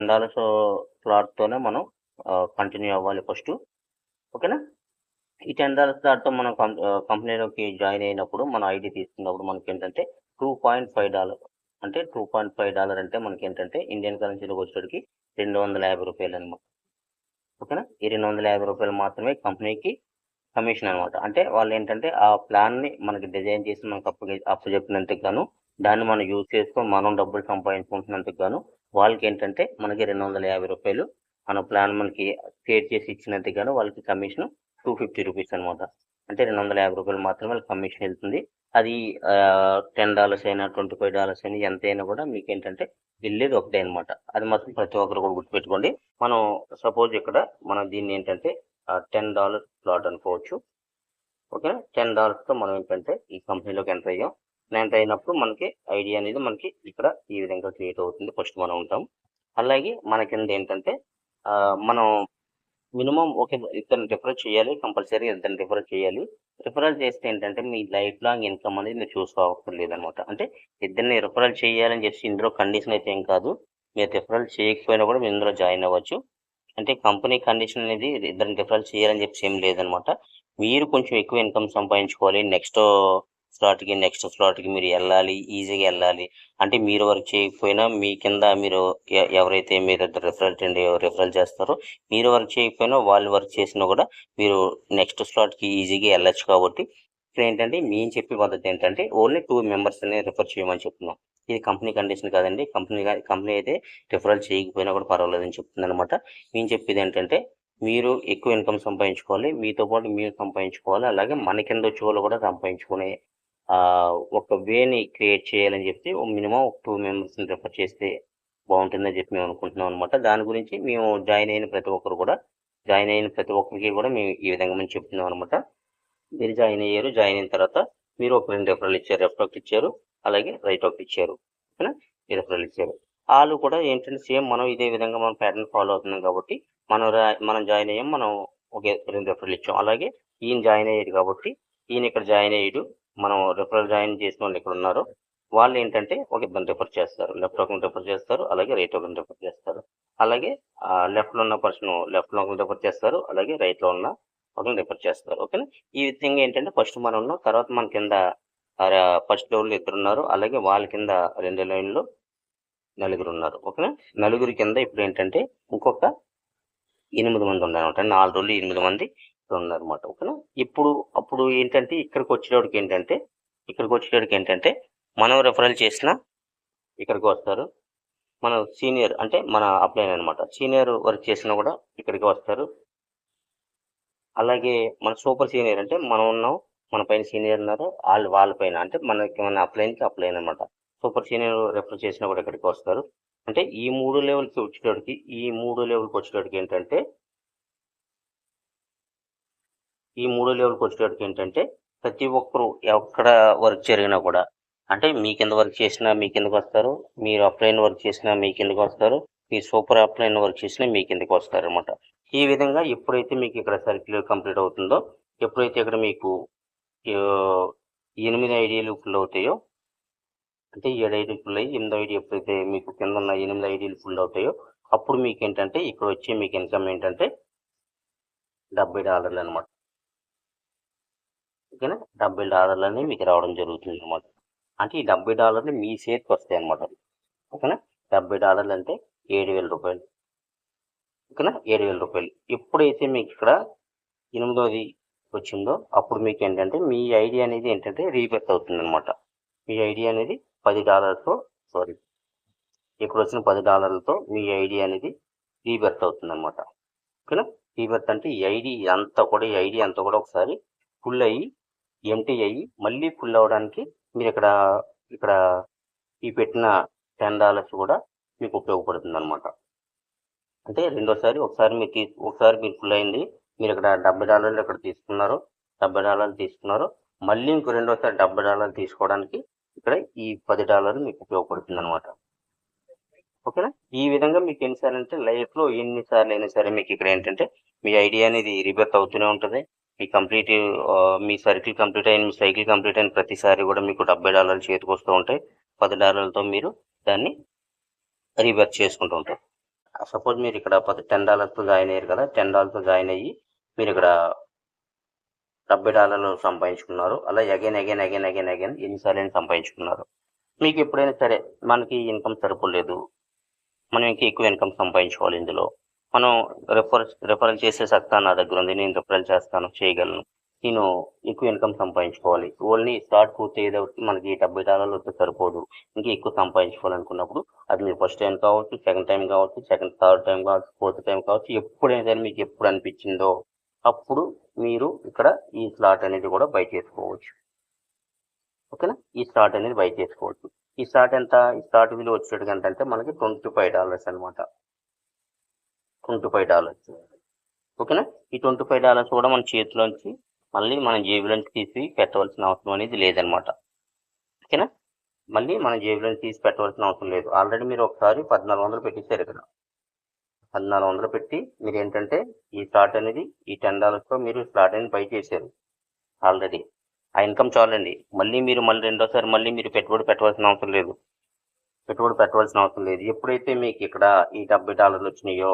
ఉండాలి డాలర్స్ మనం కంటిన్యూ అవ్వాలి ఫస్ట్. ఓకేనా? ఈ టెన్ డాలర్స్ దాటితో మనం కంపెనీలోకి జాయిన్ అయినప్పుడు మన ఐడి తీసుకున్నప్పుడు మనకి ఏంటంటే టూ పాయింట్ ఫైవ్ డాలర్. అంటే టూ పాయింట్ ఫైవ్ డాలర్ అంటే మనకి ఏంటంటే ఇండియన్ కరెన్సీలోకి వచ్చేటికి రెండు వందల యాభై రూపాయలు అనమాట. ఓకేనా? ఈ రెండు వందల యాభై రూపాయలు మాత్రమే కంపెనీకి కమిషన్ అనమాట. అంటే వాళ్ళు ఏంటంటే ఆ ప్లాన్ని మనకి డిజైన్ చేసి మనకు అప్పు అప్పు చెప్పినందుకు గాను దాన్ని మనం యూజ్ చేసుకొని మనం డబ్బులు సంపాదించుకుంటున్నందుకు గాను వాళ్ళకి ఏంటంటే మనకి రెండు వందల యాభై రూపాయలు మన ప్లాన్ మనకి క్రియేట్ చేసి ఇచ్చినందుకు గాను వాళ్ళకి కమిషన్ టూ ఫిఫ్టీ రూపీస్ అనమాట అంటే రెండు వందల యాభై రూపాయలు మాత్రమే వాళ్ళకి కమిషన్ వెళ్తుంది. అది టెన్ డాలర్స్ అయినా ట్వంటీ ఫైవ్ డాలర్స్ అయినా ఎంత అయినా కూడా మీకు ఏంటంటే వెళ్ళేది ఒకటే అనమాట అది మాత్రం ప్రతి ఒక్కరు కూడా గుర్తుపెట్టుకోండి. మనం సపోజ్ ఇక్కడ మనం దీన్ని ఏంటంటే టెన్ డాలర్ ప్లాట్ అనుకోవచ్చు. ఓకే టెన్ డాలర్స్తో మనం ఏంటంటే ఈ కంపెనీలోకి ఎంటర్ అయ్యాం. ప్లాంట్ అయినప్పుడు మనకి ఐడియా అనేది మనకి ఇక్కడ ఈ విధంగా క్రియేట్ అవుతుంది. ఫస్ట్ మనం ఉంటాం. అలాగే మన కింద ఏంటంటే ఆ, మనం మినిమం ఒక ఇద్దరిని రిఫర్ చేయాలి కంపల్సరీ ఇద్దరిని రిఫర్ చేయాలి. రిఫరల్ చేస్తే ఏంటంటే మీ లైఫ్ లాంగ్ ఇన్కమ్ అనేది మీరు చూసుకోవక్కర్ లేదనమాట. అంటే ఇద్దరిని రిఫరల్ చేయాలని చెప్పి ఇందులో కండిషన్ అయితే ఏం కాదు. మీరు రిఫరల్ చేయకపోయినా కూడా మీరు ఇందులో జాయిన్ అవ్వచ్చు. అంటే కంపెనీ కండిషన్ అనేది ఇద్దరిని రిఫరల్ చేయాలని చెప్పి ఏం లేదనమాట. మీరు కొంచెం ఎక్కువ ఇన్కమ్ సంపాదించుకోవాలి. నెక్స్ట్ స్లాట్కి నెక్స్ట్ స్లాట్కి మీరు వెళ్ళాలి ఈజీగా వెళ్ళాలి. అంటే మీరు వర్క్ చేయకపోయినా మీ కింద మీరు ఎవరైతే మీరు రిఫరల్ రిఫరల్ చేస్తారో మీరు వర్క్ చేయకపోయినా వాళ్ళు వర్క్ చేసినా కూడా మీరు నెక్స్ట్ స్లాట్కి ఈజీగా వెళ్ళొచ్చు కాబట్టి ఇక్కడ ఏంటంటే మేము చెప్పే పద్ధతి ఏంటంటే ఓన్లీ టూ మెంబర్స్ని రిఫర్ చేయమని చెప్తున్నాం. ఇది కంపెనీ కండిషన్ కాదండి. కంపెనీ కంపెనీ అయితే రిఫరల్ చేయకపోయినా కూడా పర్వాలేదని చెప్తుంది అనమాట మేము చెప్పేది ఏంటంటే మీరు ఎక్కువ ఇన్కమ్ సంపాదించుకోవాలి మీతో పాటు మీరు సంపాదించుకోవాలి అలాగే మన కింద వచ్చే వాళ్ళు కూడా సంపాదించుకునే ఒక వేని క్రియేట్ చేయాలని చెప్పి మినిమం ఒక టూ మెంబర్స్ని రిఫర్ చేస్తే బాగుంటుందని చెప్పి మేము అనుకుంటున్నాం అనమాట దాని గురించి మేము జాయిన్ అయిన ప్రతి ఒక్కరు కూడా జాయిన్ అయిన ప్రతి ఒక్కరికి కూడా మేము ఈ విధంగా మేము చెప్తున్నాం అనమాట మీరు జాయిన్ అయ్యారు జాయిన్ అయిన తర్వాత మీరు ఒక రెండు రెఫరల్ ఇచ్చారు రెఫర్ ఒకటి ఇచ్చారు అలాగే రైట్ ఒకటి ఇచ్చారు ఓకేనా? ఈ రెఫరల్ ఇచ్చారు. వాళ్ళు కూడా ఏంటంటే సేమ్ మనం ఇదే విధంగా మనం ప్యాటర్న్ ఫాలో అవుతున్నాం కాబట్టి మనం మనం జాయిన్ అయ్యాం మనం ఒకే రెండు రెఫరల్ ఇచ్చాం. అలాగే ఈయన జాయిన్ అయ్యాడు కాబట్టి ఈయన ఇక్కడ జాయిన్ అయ్యాడు మనం రిఫరల్ జాయిన్ చేసిన వాళ్ళు ఇక్కడ ఉన్నారు వాళ్ళు ఏంటంటే ఒక ఇబ్బంది రిఫర్ చేస్తారు. లెఫ్ట్ ఒకరిని రిఫర్ చేస్తారు అలాగే రైట్ ఒకరిని రిఫర్ చేస్తారు. అలాగే లెఫ్ట్లో ఉన్న పర్సన్ లెఫ్ట్లో ఒకరిని రిఫర్ చేస్తారు అలాగే రైట్లో ఉన్న ఒకరిని రిఫర్ చేస్తారు. ఓకేనా ఈ విధంగా ఏంటంటే ఫస్ట్ మనం ఉన్నాం తర్వాత మన కింద ఫస్ట్ లెవెల్లో ఇద్దరు ఉన్నారు అలాగే వాళ్ళ కింద రెండు లైన్లు నలుగురు ఉన్నారు. ఓకేనా నలుగురి కింద ఇప్పుడు ఏంటంటే ఇంకొక ఎనిమిది మంది ఉన్నారు. అనమాట నాలుగు రోజులు ఎనిమిది మంది ఉన్నారు అనమాట ఓకేనా? ఇప్పుడు అప్పుడు ఏంటంటే ఇక్కడికి వచ్చేటోడికి ఏంటంటే ఇక్కడికి వచ్చేటోడికి ఏంటంటే మనం రెఫరల్ చేసిన ఇక్కడికి వస్తారు. మన సీనియర్ అంటే మన అప్లైన్ అనమాట సీనియర్ వర్క్ చేసినా కూడా ఇక్కడికి వస్తారు. అలాగే మన సూపర్ సీనియర్ అంటే మనం ఉన్నాం మన పైన సీనియర్ ఉన్నారు వాళ్ళు వాళ్ళ పైన అంటే మనకి మన అప్లైన్కి అప్లైన్ అనమాట సూపర్ సీనియర్ రెఫర్ చేసినా కూడా ఇక్కడికి వస్తారు. అంటే ఈ మూడు లెవెల్కి వచ్చేటోడికి ఈ మూడు లెవెల్కి వచ్చేటోడికి ఏంటంటే ఈ మూడో లెవెల్కి వచ్చేటోడికి ఏంటంటే ప్రతి ఒక్కరు ఎక్కడ వర్క్ జరిగినా కూడా అంటే మీ కింద వర్క్ చేసినా మీ కిందకి వస్తారు మీరు అప్లైన్ వర్క్ చేసినా మీ కిందకి వస్తారు మీ సూపర్ అప్లైన్ వర్క్ చేసినా మీ కిందకి వస్తారు అనమాట ఈ విధంగా ఎప్పుడైతే మీకు ఇక్కడ సర్క్యులర్ కంప్లీట్ అవుతుందో ఎప్పుడైతే ఇక్కడ మీకు ఎనిమిది ఐడియాలు ఫుల్ అవుతాయో అంటే ఏడు ఐడీలు ఫుల్ అయ్యి ఎనిమిది ఐడి ఎప్పుడైతే మీకు కింద ఉన్న ఎనిమిది ఐడీలు ఫుల్ అవుతాయో అప్పుడు మీకు ఏంటంటే ఇక్కడ వచ్చే మీకు ఇన్కమ్ ఏంటంటే డెబ్బై డాలర్లు అనమాట ఓకేనా డెబ్బై డాలర్లు అనేవి మీకు రావడం జరుగుతుంది అనమాట అంటే ఈ డెబ్బై డాలర్లు మీ చేతికి వస్తాయి అనమాట ఓకేనా? డెబ్బై డాలర్లు అంటే ఏడు వేల రూపాయలు. ఓకేనా? ఏడు వేల రూపాయలు. ఎప్పుడైతే మీకు ఇక్కడ ఎనిమిదోది వచ్చిందో అప్పుడు మీకు ఏంటంటే మీ ఐడి అనేది ఏంటంటే రీబెర్త్ అవుతుంది అనమాట మీ ఐడి అనేది పది డాలర్తో సారీ ఇక్కడ వచ్చిన పది డాలర్లతో మీ ఐడి అనేది రీబెర్త్ అవుతుంది అనమాట ఓకేనా? రీబెర్త్ అంటే ఈ ఐడి అంతా కూడా ఈ ఐడి అంతా కూడా ఒకసారి ఫుల్ అయ్యి ఎంటీ అయ్యి మళ్ళీ ఫుల్ అవ్వడానికి మీరు ఇక్కడ ఇక్కడ ఈ పెట్టిన టెన్ డాలర్స్ కూడా మీకు ఉపయోగపడుతుంది అనమాట అంటే రెండోసారి ఒకసారి మీరు తీసు ఒకసారి మీరు ఫుల్ అయింది మీరు ఇక్కడ డెబ్బై డాలర్లు ఇక్కడ తీసుకున్నారు డెబ్బై డాలర్లు తీసుకున్నారు మళ్ళీ ఇంకో రెండోసారి డెబ్బై డాలర్లు తీసుకోవడానికి ఇక్కడ ఈ పది డాలర్లు మీకు ఉపయోగపడుతుంది అనమాట ఓకేనా? ఈ విధంగా మీకు ఎన్నిసార్లు అంటే లైఫ్లో ఎన్నిసార్లు అయినా సరే మీకు ఇక్కడ ఏంటంటే మీ ఐడియా అనేది రిబర్త్ అవుతూనే ఉంటుంది. మీ కంప్లీట్ మీ సర్కిల్ కంప్లీట్ అయిన మీ సైకిల్ కంప్లీట్ అయిన ప్రతిసారి కూడా మీకు డెబ్బై డాలర్లు చేతికి వస్తూ ఉంటాయి. పది డాలర్లతో మీరు దాన్ని రీవర్క్ చేసుకుంటూ ఉంటారు. సపోజ్ మీరు ఇక్కడ టెన్ డాలర్స్తో జాయిన్ అయ్యారు కదా టెన్ డాలర్స్తో జాయిన్ అయ్యి మీరు ఇక్కడ డెబ్బై డాలర్లు సంపాదించుకున్నారు. అలా again again again again again ఎన్నిసార్లు అయినా సంపాదించుకున్నారు. మీకు ఎప్పుడైనా సరే మనకి ఇన్కమ్ సరిపోలేదు మనం ఇంకా ఎక్కువ ఇన్కమ్ సంపాదించుకోవాలి ఇందులో. మనం రెఫర్ రెఫరల్ చేసే సత్తా నా దగ్గర ఉంది నేను రెఫరల్ చేస్తాను చేయగలను. నేను ఎక్కువ ఇన్కమ్ సంపాదించుకోవాలి. ఓన్లీ స్టార్ట్ పూర్తి అయ్యేటప్పుడు మనకి డెబ్బై డాలర్లు వస్తే సరిపోదు. ఇంకా ఎక్కువ సంపాదించుకోవాలనుకున్నప్పుడు అది మీరు ఫస్ట్ టైం కావచ్చు సెకండ్ టైం కావచ్చు సెకండ్ థర్డ్ టైం కావచ్చు ఫోర్త్ టైం కావచ్చు ఎప్పుడైనా సరే మీకు ఎప్పుడు అనిపించిందో అప్పుడు మీరు ఇక్కడ ఈ స్లాట్ అనేది కూడా బై చేసుకోవచ్చు. ఓకేనా? ఈ స్లాట్ అనేది బై చేసుకోవచ్చు. ఈ స్లాట్ ఎంత? ఈ స్లాట్ విలువ వచ్చేటంటే అంటే మనకి ట్వంటీ ఫైవ్ డాలర్స్ అనమాట ట్వంటీ ఫైవ్ డాలర్స్. ఓకేనా? ఈ ట్వంటీ ఫైవ్ డాలర్స్ కూడా మన చేతిలోంచి మళ్ళీ మన జేబులోంచి తీసి పెట్టవలసిన అవసరం అనేది లేదనమాట. ఓకేనా? మళ్ళీ మన జేబులోంచి తీసి పెట్టవలసిన అవసరం లేదు. ఆల్రెడీ మీరు ఒకసారి పద్నాలుగు వందలు పెట్టేశారు ఇక్కడ పద్నాలుగు వందలు పెట్టి మీరు ఏంటంటే ఈ స్లాట్ అనేది ఈ టెన్ డాలర్స్తో మీరు స్లాట్ అనేది బై చేశారు ఆల్రెడీ. ఆ ఇన్కమ్ చాలండి. మళ్ళీ మీరు మళ్ళీ రెండోసారి మళ్ళీ మీరు పెట్టుబడి పెట్టవలసిన అవసరం లేదు. పెట్టుబడి పెట్టవలసిన అవసరం లేదు. ఎప్పుడైతే మీకు ఇక్కడ ఈ డెబ్బై డాలర్లు వచ్చినాయో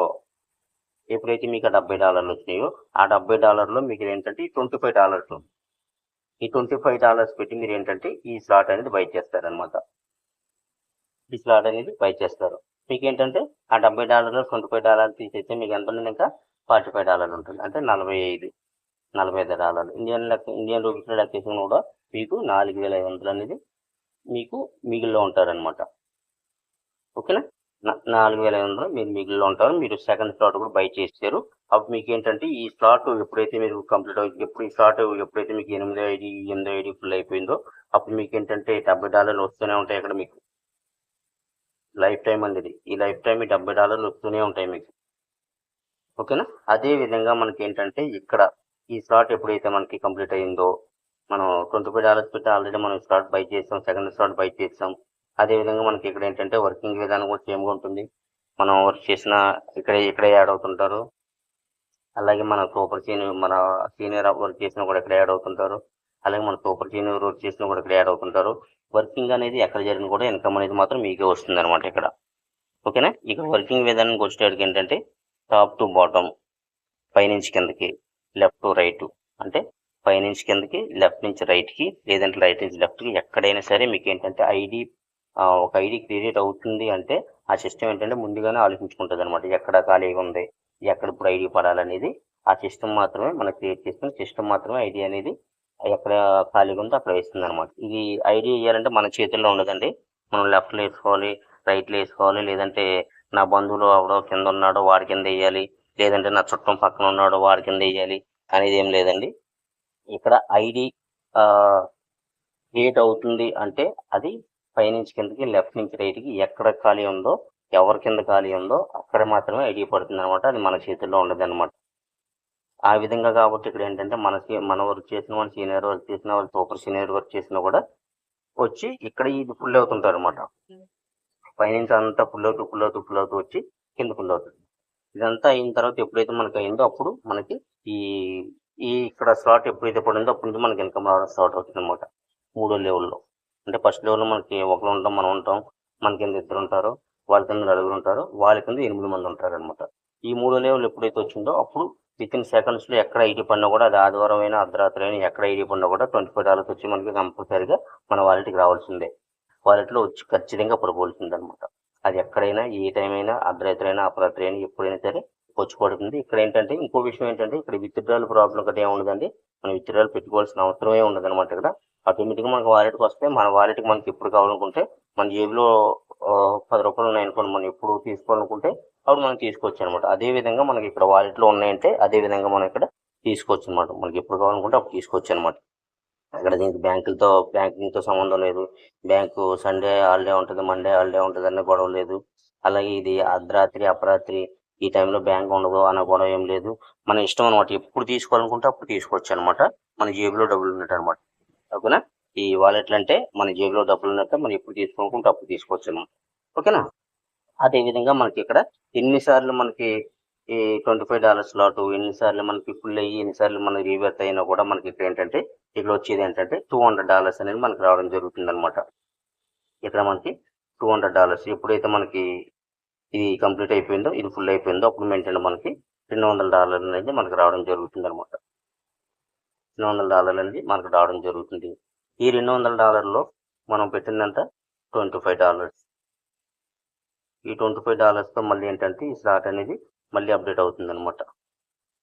ఎప్పుడైతే మీకు ఆ డెబ్బై డాలర్లు వచ్చినాయో ఆ డెబ్బై డాలర్లో మీకు ఏంటంటే ఈ ట్వంటీ ఫైవ్ డాలర్స్ ఈ ట్వంటీ ఫైవ్ డాలర్స్ పెట్టి మీరు ఏంటంటే ఈ స్లాట్ అనేది బై చేస్తారనమాట ఈ స్లాట్ అనేది బై చేస్తారు. మీకు ఏంటంటే ఆ డెబ్బై డాలర్లు ట్వంటీ ఫైవ్ డాలర్లు తీసేస్తే మీకు ఎంత ఉంటుంది ఇంకా? ఫార్టీ ఫైవ్ డాలర్లు ఉంటుంది. అంటే నలభై ఐదు నలభై ఐదు డాలర్లు. ఇండియన్ లెక్క ఇండియన్ రూపీస్లో లెక్కేసిన కూడా మీకు నాలుగు వేల ఐదు వందలు అనేది మీకు మిగిలిలో ఉంటారనమాట ఓకేనా? నాలుగు వేల ఐదు వందలు మీరు మిగిలిలో ఉంటారు మీరు సెకండ్ స్లాట్ కూడా బై చేశారు అప్పుడు మీకు ఏంటంటే ఈ స్లాట్ ఎప్పుడైతే మీరు కంప్లీట్ అవుతుంది ఎప్పుడు ఈ స్లాట్ ఎప్పుడైతే మీకు ఎనిమిది ఐడి ఎనిమిది ఐడి ఫుల్ అయిపోయిందో అప్పుడు మీకు ఏంటంటే డెబ్బై డాలర్లు వస్తూనే ఉంటాయి అక్కడ మీకు. లైఫ్ టైం అనేది. ఈ లైఫ్ టైం ఈ డెబ్బై డాలర్లు వస్తూనే ఉంటాయి మీకు. ఓకేనా? అదే విధంగా మనకి ఏంటంటే ఇక్కడ ఈ స్లాట్ ఎప్పుడైతే మనకి కంప్లీట్ అయిందో మనం ట్వంటీ ఫైవ్ డాలర్స్ పెట్టి ఆల్రెడీ మనం స్లాట్ బై చేసాం సెకండ్ స్లాట్ బై చేసాం. అదే విధంగా మనకి ఇక్కడ ఏంటంటే వర్కింగ్ విధానం కూడా సేమ్గా ఉంటుంది. మనం వర్క్ చేసిన ఇక్కడే ఇక్కడే యాడ్ అవుతుంటారు. అలాగే మన సూపర్ సీనియర్ మన సీనియర్ వర్క్ చేసిన కూడా ఇక్కడ యాడ్ అవుతుంటారు. అలాగే మన సూపర్ సీనియర్ వర్క్ చేసిన కూడా ఇక్కడ యాడ్ అవుతుంటారు. వర్కింగ్ అనేది ఎక్కడ జరిగిన కూడా ఇన్కమ్ అనేది మాత్రం మీకే వస్తుంది అనమాట ఇక్కడ. ఓకేనా? ఇక వర్కింగ్ విధానానికి వచ్చేటికి ఏంటంటే టాప్ టు బాటమ్ పైనుంచి కిందకి లెఫ్ట్ టు రైట్ అంటే పైనుంచి కిందకి లెఫ్ట్ నుంచి రైట్కి లేదంటే రైట్ నుంచి లెఫ్ట్కి ఎక్కడైనా సరే మీకు ఏంటంటే ఐడి ఒక ఐడి క్రియేట్ అవుతుంది అంటే ఆ సిస్టమ్ ఏంటంటే ముందుగానే ఆలోచించుకుంటుంది అనమాట ఎక్కడ ఖాళీగా ఉంది ఎక్కడ ఇప్పుడు ఐడి పడాలనేది. ఆ సిస్టమ్ మాత్రమే మనం క్రియేట్ చేసుకుని సిస్టమ్ మాత్రమే ఐడి అనేది ఎక్కడ ఖాళీగా ఉందో అక్కడ వేస్తుంది అనమాట ఇది ఐడి వేయాలంటే మన చేతుల్లో ఉండదండి. మనం లెఫ్ట్లో వేసుకోవాలి రైట్లో వేసుకోవాలి లేదంటే నా బంధువులు ఎవడో కింద ఉన్నాడో వాడి కింద వేయాలి లేదంటే నా చుట్టం పక్కన ఉన్నాడో వాడి కింద వేయాలి అనేది ఏం లేదండి. ఇక్కడ ఐడి క్రియేట్ అవుతుంది అంటే అది పైనుంచి కిందకి లెఫ్ట్ నుంచి రైట్కి ఎక్కడ ఖాళీ ఉందో ఎవరి కింద ఖాళీ ఉందో అక్కడ మాత్రమే ఐడి పడుతుంది అనమాట అది మన చేతుల్లో ఉండదు అనమాట ఆ విధంగా కాబట్టి ఇక్కడ ఏంటంటే మన మన వర్క్ చేసిన వాళ్ళు సీనియర్ వర్క్ చేసిన వాళ్ళు సూపర్ సీనియర్ వర్క్ చేసినా కూడా వచ్చి ఇక్కడ ఇది ఫుల్ అవుతుంటారు అనమాట పైనుంచి అంతా ఫుల్ అవుతూ ఫుల్ అవుతూ ఫుల్ అవుతూ వచ్చి కింద ఫుల్ అవుతుంది. ఇదంతా అయిన తర్వాత ఎప్పుడైతే మనకి అయిందో అప్పుడు మనకి ఈ ఈ ఇక్కడ స్లాట్ ఎప్పుడైతే పడిందో అప్పుడు నుంచి మనకి ఇన్కమ్ రావడం స్టార్ట్ అవుతుంది అనమాట మూడో లెవెల్లో. అంటే ఫస్ట్ లెవెల్లో మనకి ఒకరు ఉంటాం మనం ఉంటాం. మన కింద ఇద్దరు ఉంటారు. వాళ్ళ కింద నలుగురు ఉంటారు. వాళ్ళ కింద ఎనిమిది మంది ఉంటారు అనమాట ఈ మూడో లెవెల్ ఎప్పుడైతే వచ్చిందో అప్పుడు విత్ ఇన్ సెకండ్స్లో ఎక్కడ ఐటీ పడినా కూడా అది ఆదివారం అయినా అర్ధరాత్రి అయినా ఎక్కడ ఐటీ పడినా కూడా ట్వంటీ ఫైవ్ డాలర్స్ వచ్చి మనకి కంపల్సరీగా మన వాలెట్కి రావాల్సిందే. వాలెట్లో వచ్చి ఖచ్చితంగా పడిపోవాల్సింది అనమాట అది ఎక్కడైనా ఏ టైం అయినా అర్ధరాత్రి అయినా అపరాత్రి అయినా ఎప్పుడైనా సరే వచ్చి పడుతుంది ఇక్కడ ఏంటంటే ఇంకో విషయం ఏంటంటే ఇక్కడ విత్డ్రాల్ ప్రాబ్లం ఒకటి ఏముండదండి మనం విత్డ్రాల్ పెట్టుకోవాల్సిన అవసరమే ఉండదు అనమాట ఇక్కడ ఆటోమేటిక్గా మనకి వాలెట్కి వస్తే మన వాలెట్కి మనకి ఎప్పుడు కావాలనుకుంటే మన జేబులో పది రూపాయలు ఉన్నాయనుకోండి మనం ఎప్పుడు తీసుకోవాలనుకుంటే అప్పుడు మనం తీసుకోవచ్చు అనమాట అదే విధంగా మనకి ఇక్కడ వాలెట్లో ఉన్నాయంటే అదే విధంగా మనం ఇక్కడ తీసుకోవచ్చు అనమాట మనకి ఎప్పుడు కావాలనుకుంటే అప్పుడు తీసుకోవచ్చు అనమాట అక్కడ దీనికి బ్యాంకులతో బ్యాంకింగ్తో సంబంధం లేదు. బ్యాంకు సండే హాలిడే ఉంటుంది మండే హాలిడే ఉంటుంది అనే గొడవ లేదు. అలాగే ఇది అర్ధరాత్రి అపరాత్రి ఈ టైంలో బ్యాంక్ ఉండదు అనే గొడవ ఏం లేదు. మన ఇష్టం అనమాట ఎప్పుడు తీసుకోవాలనుకుంటే అప్పుడు తీసుకోవచ్చు అనమాట మన జేబులో డబ్బులు ఉన్నట్టు అనమాట ఓకేనా ఈ వాలెట్లు అంటే మన జేబులో డబ్బులు ఉన్నట్టు మనం ఎప్పుడు తీసుకోకుండా అప్పుడు తీసుకోవచ్చు ఓకేనా? అదే విధంగా మనకి ఇక్కడ ఎన్నిసార్లు మనకి ఈ ట్వంటీ ఫైవ్ డాలర్స్ లాట్ ఎన్నిసార్లు మనకి ఫుల్ అయ్యి ఎన్నిసార్లు మనకి రీవర్త్ అయినా కూడా మనకి ఇక్కడ ఏంటంటే ఇక్కడ వచ్చేది ఏంటంటే టూ హండ్రెడ్ డాలర్స్ అనేది మనకి రావడం జరుగుతుంది అనమాట ఇక్కడ మనకి టూ హండ్రెడ్ డాలర్స్ ఎప్పుడైతే మనకి ఇది కంప్లీట్ అయిపోయిందో ఇది ఫుల్ అయిపోయిందో అప్పుడు మెయింటైన్ మనకి రెండు వందల డాలర్లు అనేది మనకి రావడం జరుగుతుంది అనమాట రెండు వందల డాలర్లు అనేది మనకు రావడం జరుగుతుంది. ఈ రెండు వందల డాలర్లో మనం పెట్టిందంత ట్వంటీ ఫైవ్ డాలర్స్. ఈ ట్వంటీ ఫైవ్ డాలర్స్తో మళ్ళీ ఏంటంటే ఈ స్లాట్ అనేది మళ్ళీ అప్డేట్ అవుతుంది అనమాట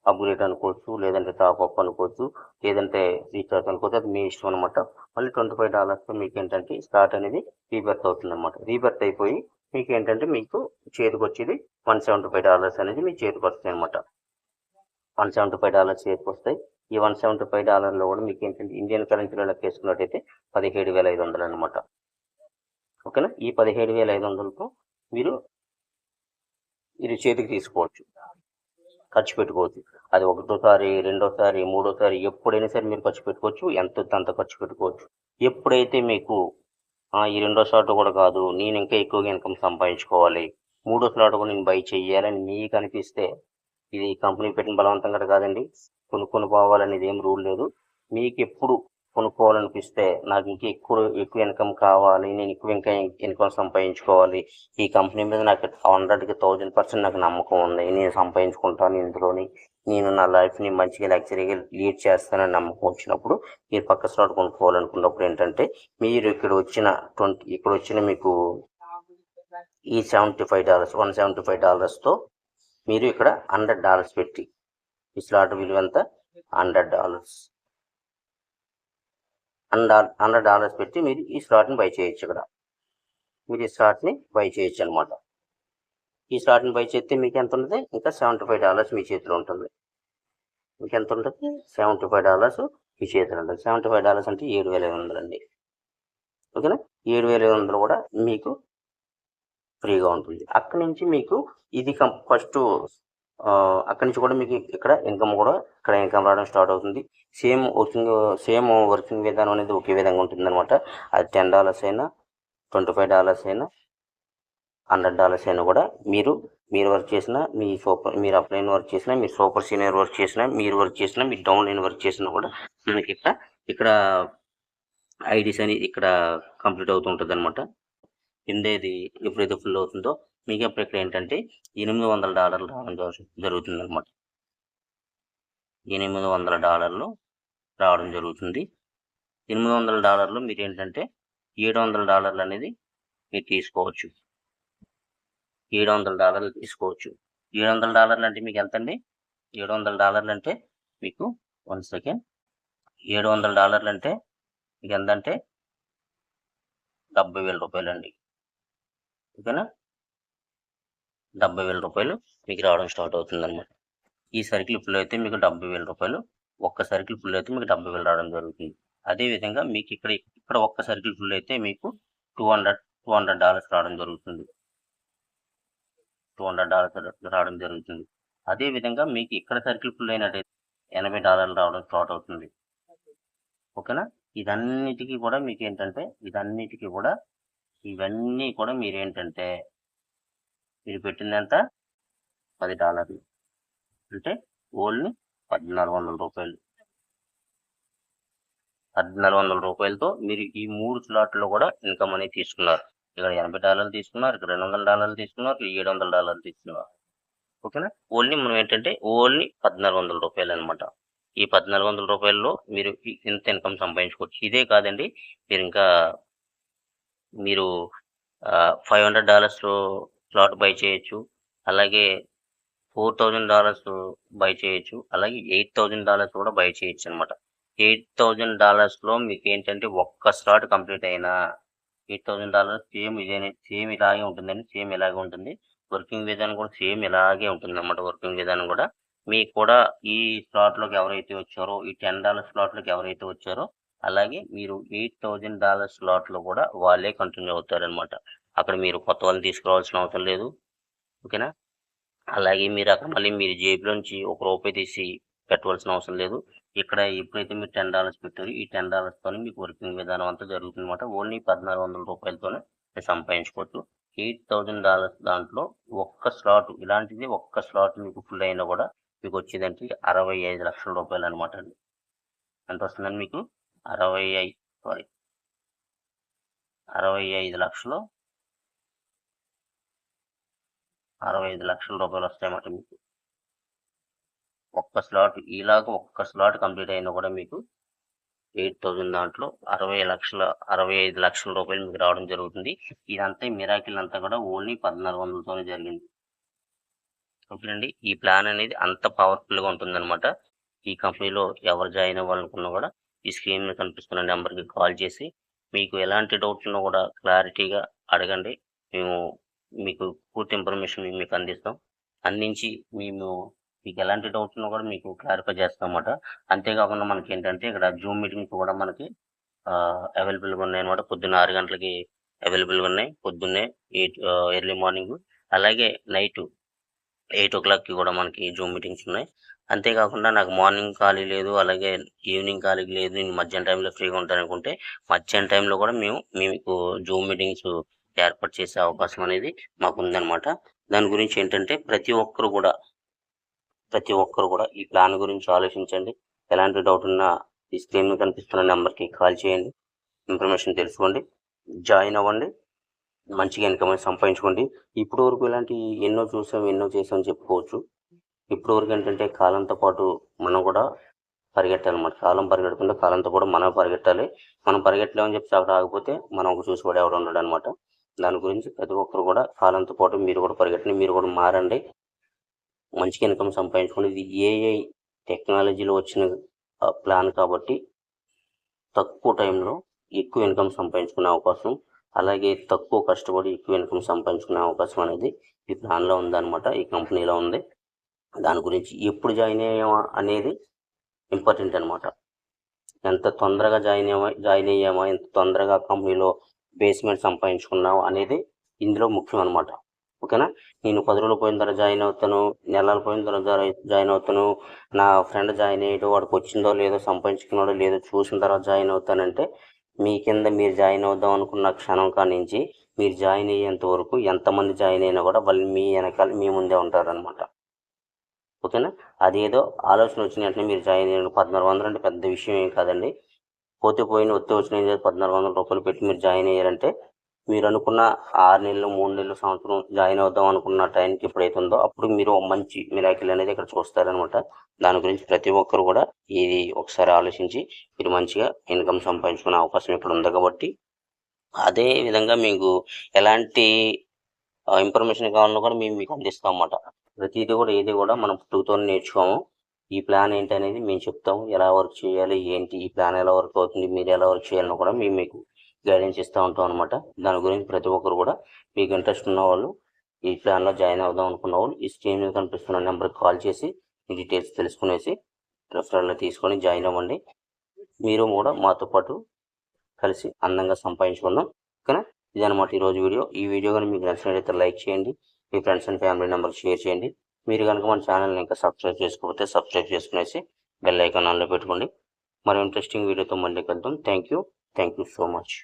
అప్గ్రేడ్ అనుకోవచ్చు లేదంటే టాప్ అప్ అనుకోవచ్చు లేదంటే రీఛార్జ్ అనుకోవచ్చు అది మీ ఇష్టం అనమాట మళ్ళీ ట్వంటీ ఫైవ్ డాలర్స్తో మీకు ఏంటంటే స్టార్ట్ అనేది రీబర్త్ అవుతుంది అనమాట రీబర్త్ అయిపోయి మీకు ఏంటంటే మీకు చేతికి వచ్చేది వన్ సెవెంటీ ఫైవ్ డాలర్స్ అనేది మీ చేతికి వస్తాయి అనమాట వన్ సెవెంటీ ఫైవ్ డాలర్స్ చేతికి వస్తాయి ఈ వన్ సెవెంటీ ఫైవ్ డాలర్లో కూడా మీకు ఏంటంటే ఇండియన్ కరెన్సీలో లెక్కేసుకున్నట్టయితే పదిహేడు వేల ఐదు వందలు అనమాట ఓకేనా? ఈ పదిహేడు వేల ఐదు వందలతో మీరు మీరు చేతికి తీసుకోవచ్చు. ఖర్చు పెట్టుకోవచ్చు. అది ఒకటోసారి రెండోసారి మూడోసారి ఎప్పుడైనా సరే మీరు ఖర్చు పెట్టుకోవచ్చు. ఎంత అంత ఖర్చు పెట్టుకోవచ్చు. ఎప్పుడైతే మీకు ఈ రెండో స్లాట్ కూడా కాదు నేను ఇంకా ఎక్కువగా ఇన్కమ్ సంపాదించుకోవాలి మూడో స్లాట్ కూడా నేను బై చెయ్యాలని మీకు అనిపిస్తే ఇది కంపెనీ పెట్టిన బలవంతం కూడా కాదండి. కొనుక్కొని పోవాలనేది ఏం రూల్ లేదు. మీకు ఎప్పుడు కొనుక్కోవాలనిపిస్తే నాకు ఇంకా ఎక్కువ ఎక్కువ ఇన్కమ్ కావాలి నేను ఎక్కువ ఇంకా ఇన్కమ్ సంపాదించుకోవాలి. ఈ కంపెనీ మీద నాకు హండ్రెడ్కి థౌజండ్ పర్సెంట్ నాకు నమ్మకం ఉంది. నేను సంపాదించుకుంటాను ఇందులోని. నేను నా లైఫ్ని మంచిగా లగ్జరీగా లీడ్ చేస్తానని నమ్మకం వచ్చినప్పుడు మీరు పక్క స్లాట్ కొనుక్కోవాలనుకున్నప్పుడు ఏంటంటే మీరు ఇక్కడ వచ్చిన ట్వంటీ ఇక్కడ వచ్చిన మీకు ఈ seventy five dollars one seventy five డాలర్స్తో మీరు ఇక్కడ హండ్రెడ్ డాలర్స్ పెట్టి ఈ స్లాట్ విలువ ఎంత hundred dollars hundred hundred dollars పెట్టి మీరు ఈ స్లాట్ని బై చేయొచ్చు ఇక్కడ. మీరు ఈ స్లాట్ని బై చేయొచ్చు అనమాట ఈ స్లాట్ని బై చేస్తే మీకు ఎంత ఉంటుంది? ఇంకా సెవెంటీ ఫైవ్ డాలర్స్ మీ చేతిలో ఉంటుంది. మీకు ఎంత ఉంటుంది? సెవెంటీ ఫైవ్ డాలర్స్ మీ చేతిలో ఉంటుంది. సెవెంటీ ఫైవ్ డాలర్స్ అంటే ఏడు వేల ఐదు వందలు అండి. ఓకేనా? ఏడు వేల ఐదు వందలు కూడా మీకు ఫ్రీగా ఉంటుంది. అక్కడి నుంచి మీకు ఇది కం ఫస్ట్ అక్కడి నుంచి కూడా మీకు ఇక్కడ ఇన్కమ్ కూడా ఇక్కడ ఇన్కమ్ రావడం స్టార్ట్ అవుతుంది. సేమ్ వర్కింగ్ సేమ్ వర్కింగ్ విధానం అనేది ఒకే విధంగా ఉంటుంది అనమాట అది టెన్ డాలర్స్ అయినా ట్వంటీ ఫైవ్ డాలర్స్ అయినా హండ్రెడ్ డాలర్స్ అయినా కూడా మీరు మీరు వర్క్ చేసినా మీ సూపర్ మీరు అప్లైన్ వర్క్ చేసినా మీరు సూపర్ సీనియర్ వర్క్ చేసినా మీరు వర్క్ చేసినా మీరు డౌన్ లైన్ వర్క్ చేసినా కూడా మనకి ఇక్కడ ఇక్కడ ఐడీస్ అని ఇక్కడ కంప్లీట్ అవుతుంటుంది అనమాట కిందేది ఎప్పుడైతే ఫుల్ అవుతుందో మీకు ఇక్కడ ఏంటంటే ఎనిమిది వందల డాలర్లు రావడం జరుగుతుంది అనమాట ఎనిమిది వందల డాలర్లు రావడం జరుగుతుంది. ఎనిమిది వందల డాలర్లు మీరు ఏంటంటే ఏడు వందల డాలర్లు అనేది మీరు తీసుకోవచ్చు. ఏడు వందల డాలర్లు తీసుకోవచ్చు. ఏడు వందల డాలర్లు అంటే మీకు ఎంత అండి ఏడు వందల డాలర్లు అంటే మీకు వన్ సెకండ్. ఏడు వందల డాలర్లు అంటే మీకు ఎంత అంటే డెబ్బై వేల రూపాయలు అండి ఓకేనా? డెబ్బై వేల రూపాయలు మీకు రావడం స్టార్ట్ అవుతుంది అనమాట ఈ సర్కిల్ ఫుల్ అయితే మీకు డెబ్బై వేల రూపాయలు ఒక్క సర్కిల్ ఫుల్ అయితే మీకు డెబ్బై వేలు రావడం జరుగుతుంది. అదేవిధంగా మీకు ఇక్కడ ఇక్కడ ఒక్క సర్కిల్ ఫుల్ అయితే మీకు two hundred two hundred dollars రావడం జరుగుతుంది. టూ హండ్రెడ్ డాలర్స్ రావడం జరుగుతుంది. అదేవిధంగా మీకు ఇక్కడ సర్కిల్ ఫుల్ అయినట్టయితే ఎనభై డాలర్లు రావడం స్టార్ట్ అవుతుంది. ఓకేనా? ఇదన్నిటికీ కూడా మీకు ఏంటంటే ఇదన్నిటికీ కూడా ఇవన్నీ కూడా మీరు ఇది మీరు ఎంత? పది డాలర్లు. అంటే ఓన్లీ పద్నాలుగు వందల రూపాయలు. పద్నాలుగు వందల రూపాయలతో మీరు ఈ మూడు స్లాట్లో కూడా ఇన్కమ్ అనేది తీసుకున్నారు. ఇక్కడ ఎనభై డాలర్లు తీసుకున్నారు ఇక్కడ రెండు వందల డాలర్లు తీసుకున్నారు ఇక్కడ ఏడు వందల డాలర్లు తీసుకున్నారు. ఓకేనా ఓన్లీ మనం ఏంటంటే ఓన్లీ పద్నాలుగు వందల రూపాయలు అనమాట ఈ పద్నాలుగు వందల రూపాయల్లో మీరు ఇంత ఇన్కమ్ సంపాదించుకోవచ్చు. ఇదే కాదండి మీరు ఇంకా మీరు five hundred dollars slot buy చేయొచ్చు. అలాగే ఫోర్ థౌజండ్ డాలర్స్ బై చేయొచ్చు. అలాగే ఎయిట్ థౌజండ్ డాలర్స్ కూడా బై చేయొచ్చు అనమాట ఎయిట్ థౌజండ్ డాలర్స్లో మీకు ఏంటంటే ఒక్క స్లాట్ కంప్లీట్ అయినా ఎయిట్ థౌజండ్ డాలర్స్ సేమ్ ఇదే సేమ్ ఇలాగే ఉంటుందండి సేమ్ ఇలాగే ఉంటుంది. వర్కింగ్ విధానం కూడా సేమ్ ఇలాగే ఉంటుంది అన్నమాట వర్కింగ్ విధానం కూడా. మీకు కూడా ఈ స్లాట్లోకి ఎవరైతే వచ్చారో ఈ టెన్ డాలర్ స్లాట్లోకి ఎవరైతే వచ్చారో అలాగే మీరు ఎయిట్ థౌజండ్ డాలర్ స్లాట్లో కూడా వాళ్ళే కంటిన్యూ అవుతారనమాట అక్కడ మీరు కొత్త వాళ్ళని తీసుకురావాల్సిన అవసరం లేదు. ఓకేనా? అలాగే మీరు అక్కడ మళ్ళీ మీరు జేబులోంచి ఒక రూపాయి తీసి పెట్టవలసిన అవసరం లేదు. ఇక్కడ ఎప్పుడైతే మీరు టెన్ డాలర్స్ పెట్టారో ఈ టెన్ డాలర్స్తో మీకు వర్కింగ్ విధానం అంతా జరుగుతుంది అనమాట ఓన్లీ పద్నాలుగు వందల రూపాయలతోనే మీరు సంపాదించుకోవచ్చు. ఎయిట్ థౌజండ్ డాలర్స్ దాంట్లో ఒక్క స్లాట్ ఇలాంటిది ఒక్క స్లాట్ మీకు ఫుల్ అయినా కూడా మీకు వచ్చేదంటే అరవై ఐదు లక్షల రూపాయలు అనమాట అండి. ఎంత వస్తుందండి మీకు? అరవై ఐదు సారీ. అరవై ఐదు లక్షలు అరవై ఐదు లక్షల రూపాయలు వస్తాయన్నమాట మీకు. ఒక్క స్లాట్ ఇలాగ ఒక్క స్లాట్ కంప్లీట్ అయినా కూడా మీకు ఎయిట్ థౌజండ్ దాంట్లో అరవై లక్షల అరవై ఐదు లక్షల రూపాయలు మీకు రావడం జరుగుతుంది. ఇదంతా మిరాకిల్ అంతా కూడా ఓన్లీ పద్నాలుగు వందలతోనే జరిగింది. ఓకేనండి ఈ ప్లాన్ అనేది అంత పవర్ఫుల్గా ఉంటుందన్నమాట. ఈ కంపెనీలో ఎవరు జాయిన్ అవ్వాలనుకున్నా కూడా ఈ స్క్రీన్ మీద కనిపిస్తున్న నెంబర్కి కాల్ చేసి మీకు ఎలాంటి డౌట్లను కూడా క్లారిటీగా అడగండి. మేము మీకు పూర్తి ఇన్ఫర్మేషన్ మేము మీకు అందిస్తాం. అందించి మేము మీకు ఎలాంటి డౌట్స్ ఉన్నా కూడా మీకు క్లారిఫై చేస్తాం అన్నమాట. అంతేకాకుండా మనకి ఏంటంటే ఇక్కడ జూమ్ మీటింగ్స్ కూడా మనకి అవైలబుల్గా ఉన్నాయి అనమాట పొద్దున్న ఆరు గంటలకి అవైలబుల్గా ఉన్నాయి. పొద్దున్నే ఎయిట్ ఎర్లీ మార్నింగ్. అలాగే నైట్ ఎయిట్ ఓ క్లాక్కి కూడా మనకి జూమ్ మీటింగ్స్ ఉన్నాయి. అంతేకాకుండా నాకు మార్నింగ్ ఖాళీ లేదు అలాగే ఈవినింగ్ ఖాళీ లేదు. నేను మధ్యాహ్నం టైంలో ఫ్రీగా ఉంటాను అనుకుంటే మధ్యాహ్నం టైంలో కూడా మేము మీకు జూమ్ మీటింగ్స్ ఏర్పాటు చేసే అవకాశం అనేది మాకు ఉందన్నమాట దాని గురించి ఏంటంటే ప్రతి ఒక్కరు కూడా ప్రతి ఒక్కరు కూడా ఈ ప్లాన్ గురించి ఆలోచించండి. ఎలాంటి డౌట్ ఉన్నా ఈ స్క్రీన్ కనిపిస్తున్న నెంబర్కి కాల్ చేయండి. ఇన్ఫర్మేషన్ తెలుసుకోండి. జాయిన్ అవ్వండి. మంచిగా ఇన్కమ్ సంపాదించుకోండి. ఇప్పటి వరకు ఇలాంటి ఎన్నో చూసాం ఎన్నో చేసాం చెప్పుకోవచ్చు. ఇప్పటి వరకు ఏంటంటే కాలంతో పాటు మనం కూడా పరిగెట్టాలన్నమాట. కాలం పరిగెడుతుంటే కాలంతో కూడా మనం పరిగెట్టాలి. మనం పరిగెట్టలేమని చెప్పి అక్కడ ఆగిపోతే మనం ఒక చూసి కూడా ఎవడు ఉండడు అనమాట దాని గురించి ప్రతి ఒక్కరు కూడా కాలంతో పాటు మీరు కూడా పరిగెట్టండి మీరు కూడా మారండి. మంచిగా ఇన్కమ్ సంపాదించుకోండి. ఇది ఏఐ టెక్నాలజీలో వచ్చిన ప్లాన్ కాబట్టి తక్కువ టైంలో ఎక్కువ ఇన్కమ్ సంపాదించుకునే అవకాశం అలాగే తక్కువ కష్టపడి ఎక్కువ ఇన్కమ్ సంపాదించుకునే అవకాశం అనేది ఈ ప్లాన్లో ఉందన్నమాట ఈ కంపెనీలో ఉంది. దాని గురించి ఎప్పుడు జాయిన్ అయ్యామా అనేది ఇంపార్టెంట్ అనమాట ఎంత తొందరగా జాయిన్ అయ్యామా జాయిన్ అయ్యామా ఎంత తొందరగా కంపెనీలో బేస్మెంట్ సంపాదించుకున్నావు అనేది ఇందులో ముఖ్యం అనమాట ఓకేనా? నేను పది రోజులు పోయిన తర్వాత జాయిన్ అవుతాను నెలలు పోయిన తర్వాత జాయిన్ అవుతాను నా ఫ్రెండ్ జాయిన్ అయ్యాడు వాడికి వచ్చిందో లేదో సంపాదించుకున్నాడో లేదో చూసిన తర్వాత జాయిన్ అవుతానంటే మీ కింద మీరు జాయిన్ అవుదాం అనుకున్న క్షణం కానించి మీరు జాయిన్ అయ్యేంత వరకు ఎంతమంది జాయిన్ అయినా కూడా వాళ్ళు మీ వెనకాల మీ ముందే ఉంటారనమాట ఓకేనా? అదేదో ఆలోచన వచ్చిన వెంటనే మీరు జాయిన్ అయ్యారు పద్నాలుగు వందలు అంటే పెద్ద విషయం ఏం కాదండి. పోతే పోయిన ఒత్తి వచ్చిన పద్నాలుగు వందల రూపాయలు పెట్టి మీరు జాయిన్ అయ్యారంటే మీరు అనుకున్న ఆరు నెలలు మూడు నెలలు సంవత్సరం జాయిన్ అవుదాం అనుకున్న టైంకి ఎప్పుడైతే ఉందో అప్పుడు మీరు మంచి మిరాకిల్ అనేది ఇక్కడ చూస్తారనమాట. దాని గురించి ప్రతి ఒక్కరు కూడా ఇది ఒకసారి ఆలోచించి మీరు మంచిగా ఇన్కమ్ సంపాదించుకునే అవకాశం ఇక్కడ ఉంది కాబట్టి అదే విధంగా మీకు ఎలాంటి ఇన్ఫర్మేషన్ కావాలన్నా కూడా మేము మీకు అందిస్తాం అన్నమాట. ప్రతిదీ కూడా ఏది కూడా మనం పుట్టుకతో నేర్చుకోము. ఈ ప్లాన్ ఏంటి అనేది మేము చెప్తాము. ఎలా వర్క్ చేయాలి ఏంటి ఈ ప్లాన్ ఎలా వర్క్ అవుతుంది మీరు ఎలా వర్క్ చేయాలని కూడా మేము మీకు గైడెన్స్ ఇస్తూ ఉంటాం అనమాట దాని గురించి ప్రతి ఒక్కరు కూడా మీకు ఇంట్రెస్ట్ ఉన్న వాళ్ళు ఈ ప్లాన్లో జాయిన్ అవుదాం అనుకున్న వాళ్ళు ఈ స్క్రీన్ మీద కనిపిస్తున్న నెంబర్కి కాల్ చేసి ఈ డీటెయిల్స్ తెలుసుకునేసి రెఫరల్లో తీసుకొని జాయిన్ అవ్వండి. మీరు కూడా మాతో పాటు కలిసి అందంగా సంపాదించుకుందాం. ఓకేనా? ఇదనమాట ఈరోజు వీడియో. ఈ వీడియో కానీ మీకు నచ్చినట్లయితే లైక్ చేయండి. మీ friends and family number share చేయండి. మీరు కనుక మన ఛానల్ని ఇంకా సబ్స్క్రైబ్ చేసుకోకపోతే సబ్స్క్రైబ్ చేసుకునేసి బెల్ ఐకాన్ ఆన్లో పెట్టుకోండి. మరి ఇంట్రెస్టింగ్ వీడియోతో మళ్ళీ కలుద్దాం. Thank you thank you so much